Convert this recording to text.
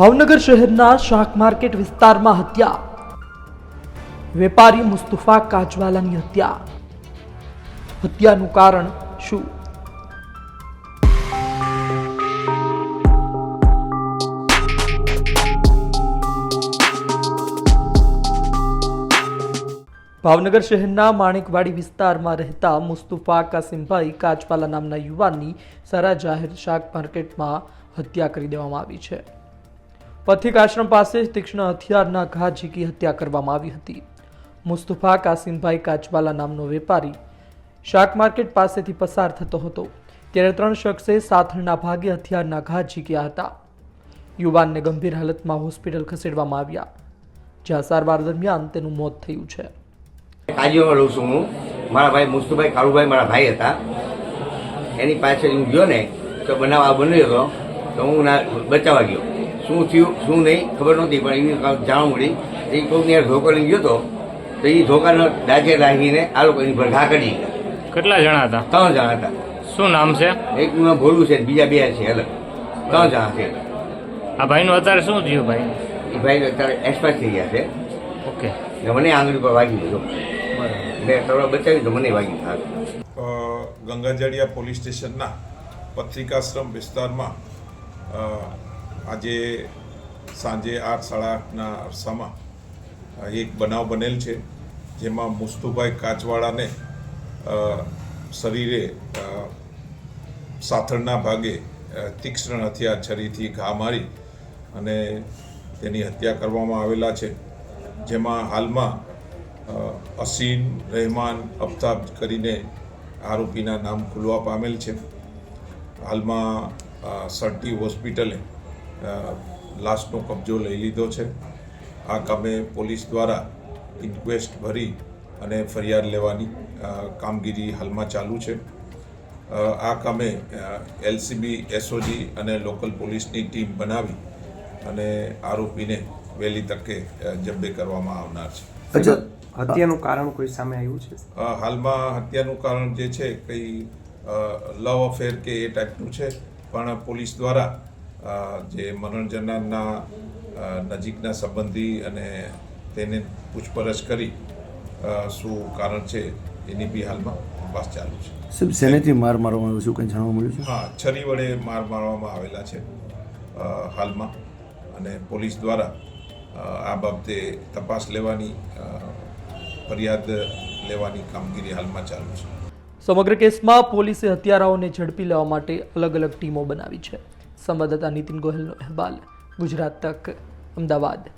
ભાવનગર શહેરના શાક માર્કેટ વિસ્તારમાં હત્યા. વેપારી મુસ્તુફા કાજવાલાની હત્યા. હત્યાનું કારણ શું? ભાવનગર શહેરના માણેકવાડી વિસ્તારમાં રહેતા મુસ્તુફા કાસિમભાઈ કાચવાલા નામના યુવાનની સરા જાહેર શાક માર્કેટમાં હત્યા કરી દેવામાં આવી છે. પથિક આશ્રમ પાસે તીક્ષ્ણ હથિયારના ઘા ઝીકી હત્યા કરવામાં આવી હતી. મુસ્તફા કાસિમભાઈ કાચવાલા નામનો વેપારી શાક માર્કેટ પાસેથી પસાર થતો હતો. ત્યારે ત્રણ શખ્સે સાથળના ભાગે હથિયારના ઘા ઝીક્યા હતા. યુવાનને ગંભીર હાલતમાં હોસ્પિટલ ખસેડવામાં આવ્યા. જ્યાં સારવાર દરમિયાન તેનું મોત થયું છે. કાજીઓમાં રહું છું હું. મારા ભાઈ મુસ્તુભાઈ, કાળુભાઈ મારા ભાઈ હતા. એની પાછળ હું ગયો ને, તો બનાવ આ બન્યો હતો, તો હું બચાવવા ગયો. શું થયું શું નહીં ખબર નહોતી પણ એની જાણ મળી. એ કોઈકની યાર ધોકો લઈ ગયો હતો તો એ ધોકાનો ડાકે રાખીને આ લોકો એની પર ઘા કરી ગયા કેટલા જણા હતા? ત્રણ જણા હતા. શું નામ છે? એકનું ભોલું છે બીજા બે છે અલગ. ત્રણ જણા છે. આ ભાઈનું અત્યારે શું થયું ભાઈ? એ ભાઈ અત્યારે એક્સપાયર થઈ ગયા છે. ઓકે. મને આંગળી પર વાગી ગયો એટલે થોડો બચાવી તો મને વાગી ગંગાજળિયા પોલીસ સ્ટેશનના પત્રિકાશ્રમ વિસ્તારમાં આજે સાંજે આઠ સાડા આઠના અરસામાં એક બનાવ બનેલ છે, જેમાં મુસ્તુભાઈ કાચવાળાને શરીરે સાથળના ભાગે તીક્ષ્ણ હથિયાર છરીથી ઘા મારી અને તેની હત્યા કરવામાં આવેલા છે. જેમાં હાલમાં અસીન રહેમાન અફતાબ કરીને આરોપીના નામ ખુલવા પામેલ છે. હાલમાં સરટી હોસ્પિટલે લાશનો કબજો લઈ લીધો છે. આ કામે પોલીસ દ્વારા ઇન્ક્વેસ્ટ ભરી અને ફરિયાદ લેવાની કામગીરી હાલમાં ચાલુ છે. આ કામે એલસીબી એસઓજી અને લોકલ પોલીસની ટીમ બનાવી અને આરોપીને વહેલી તકે જબ્બે કરવામાં આવનાર છે. હત્યાનું કારણ કોઈ સામે આવ્યું છે? હાલમાં હત્યાનું કારણ જે છે કંઈ લવ અફેર કે એ ટાઈપનું છે પણ પોલીસ દ્વારા જે મનોરંજનના નજીકના સંબંધી અને તેને પૂછપરછ કરી શું કારણ છે એની બી હાલમાં તપાસ ચાલુ છે. સાહેબ શેનેથી માર મારવામાં આવ્યો શું કંઈ જાણવા મળ્યું છે? હા છરી વડે માર મારવામાં આવેલા છે હાલમાં. અને પોલીસ દ્વારા આ બાબતે તપાસ લેવાની ફરિયાદ લેવાની કામગીરી હાલમાં ચાલુ છે. સમગ્ર કેસમાં પોલીસે હત્યારાઓને ઝડપી લેવા માટે અલગ અલગ ટીમો બનાવી છે. સંવાદદાતા નીતિન ગોહિલનો અહેવાલ ગુજરાત તક અમદાવાદ.